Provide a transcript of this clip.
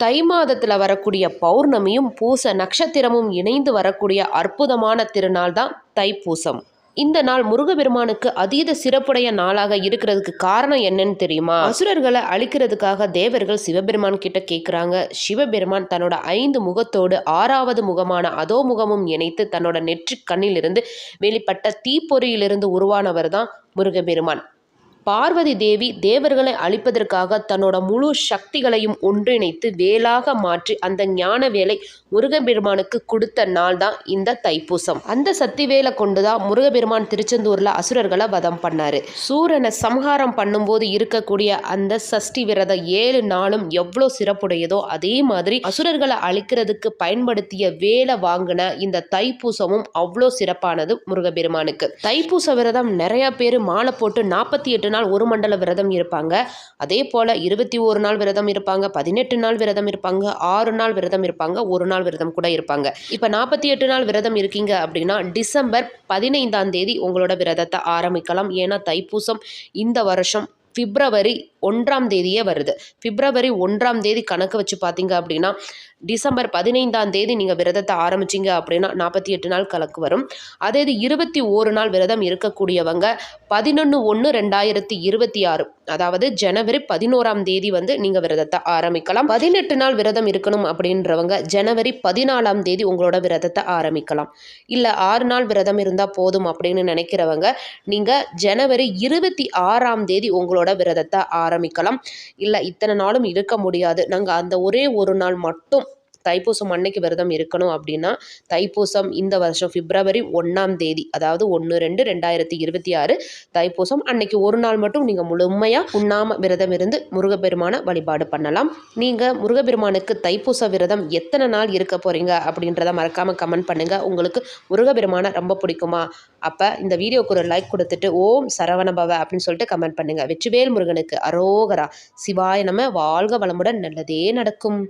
தை மாதத்தில் வரக்கூடிய பௌர்ணமியும் பூச நட்சத்திரமும் இணைந்து வரக்கூடிய அற்புதமான திருநாள் தான் தைப்பூசம். இந்த நாள் முருகபெருமானுக்கு அதீத சிறப்புடைய நாளாக இருக்கிறதுக்கு காரணம் என்னன்னு தெரியுமா? அசுரர்களை அழிக்கிறதுக்காக தேவர்கள் சிவபெருமான் கிட்ட கேட்குறாங்க சிவபெருமான் தன்னோட ஐந்து முகத்தோடு ஆறாவது முகமான அதோ முகமும் இணைத்து தன்னோட நெற்றி கண்ணிலிருந்து வெளிப்பட்ட தீப்பொறியிலிருந்து உருவானவர் தான் முருகபெருமான் பார்வதி தேவி தேவர்களை அழிப்பதற்காக தன்னோட முழு சக்திகளையும் ஒன்றிணைத்து வேலாக மாற்றி அந்த ஞான வேலை முருகபெருமானுக்கு கொடுத்த நாள் தான் இந்த தைப்பூசம். அந்த சக்தி வேலை கொண்டு தான் முருகபெருமான் திருச்செந்தூரில் அசுரர்களை வதம் பண்ணாரு. சூரனை சம்ஹாரம் பண்ணும்போது இருக்கக்கூடிய அந்த சஷ்டி விரதம் ஏழு நாளும் எவ்வளோ சிறப்புடையதோ அதே மாதிரி அசுரர்களை அழிக்கிறதுக்கு பயன்படுத்திய வேலை வாங்கின இந்த தைப்பூசமும் அவ்வளோ சிறப்பானது முருகபெருமானுக்கு தைப்பூச விரதம் நிறைய பேர் மாலை போட்டு நாற்பத்தி எட்டு நாள் ஒரு மண்டல விரதம் இருப்பாங்க. அதே போல் இருபத்தி ஒரு நாள் விரதம் இருப்பாங்க பதினெட்டு நாள் விரதம் இருப்பாங்க ஆறு நாள் விரதம் இருப்பாங்க ஒரு நாள் விரதம் கூட இருப்பாங்க. இப்போ நாற்பத்தி எட்டு நாள் விரதம் இருக்கீங்க அப்படின்னா டிசம்பர் பதினைந்தாம் தேதி உங்களோட விரதத்தை ஆரம்பிக்கலாம். ஏன்னா தைப்பூசம் இந்த வருஷம் பிப்ரவரி ஒன்றாம் தேதியே வருது. பிப்ரவரி ஒன்றாம் தேதி கணக்கு வச்சு பார்த்தீங்க அப்படின்னா டிசம்பர் பதினைந்தாம் தேதி நீங்கள் விரதத்தை ஆரம்பிச்சிங்க அப்படின்னா நாற்பத்தி எட்டு நாள் கலக்கு வரும். அதே இது இருபத்தி ஓரு நாள் விரதம் இருக்கக்கூடியவங்க பதினொன்று ஒன்று ரெண்டாயிரத்தி இருபத்தி ஆறு அதாவது ஜனவரி பதினோராம் தேதி வந்து நீங்கள் விரதத்தை ஆரம்பிக்கலாம். பதினெட்டு நாள் விரதம் இருக்கணும் அப்படின்றவங்க ஜனவரி பதினாலாம் தேதி உங்களோட விரதத்தை ஆரம்பிக்கலாம். இல்லை ஆறு நாள் விரதம் இருந்தால் போதும் அப்படின்னு நினைக்கிறவங்க நீங்கள் ஜனவரி இருபத்தி ஆறாம் தேதி உங்களோட விரதத்தை ஆரம்பிக்கலாம். இல்லை இத்தனை நாளும் இருக்க முடியாது. நாங்கள் அந்த ஒரே ஒரு நாள் மட்டும் தைப்பூசம் அன்னைக்கு விரதம் இருக்கணும் அப்படின்னா தைப்பூசம் இந்த வருஷம் பிப்ரவரி ஒன்றாம் தேதி அதாவது ஒன்று ரெண்டு ரெண்டாயிரத்தி இருபத்தி ஆறு தைப்பூசம் அன்னைக்கு ஒரு நாள் மட்டும் நீங்கள் முழுமையாக உண்ணாம விரதம் இருந்து முருகப்பெருமான வழிபாடு பண்ணலாம். நீங்கள் முருகப்பெருமானுக்கு தைப்பூச விரதம் எத்தனை நாள் இருக்க போகிறீங்க அப்படின்றத மறக்காமல் கமெண்ட் பண்ணுங்கள் உங்களுக்கு முருகப்பெருமான ரொம்ப பிடிக்குமா? அப்போ இந்த வீடியோக்கு ஒரு லைக் கொடுத்துட்டு ஓம் சரவணபவ அப்படின்னு சொல்லிட்டு கமெண்ட் பண்ணுங்கள் வெற்றிவேல் முருகனுக்கு அரோகரா. சிவாய நம்ம வாழ்க வளமுடன் நல்லதே நடக்கும்.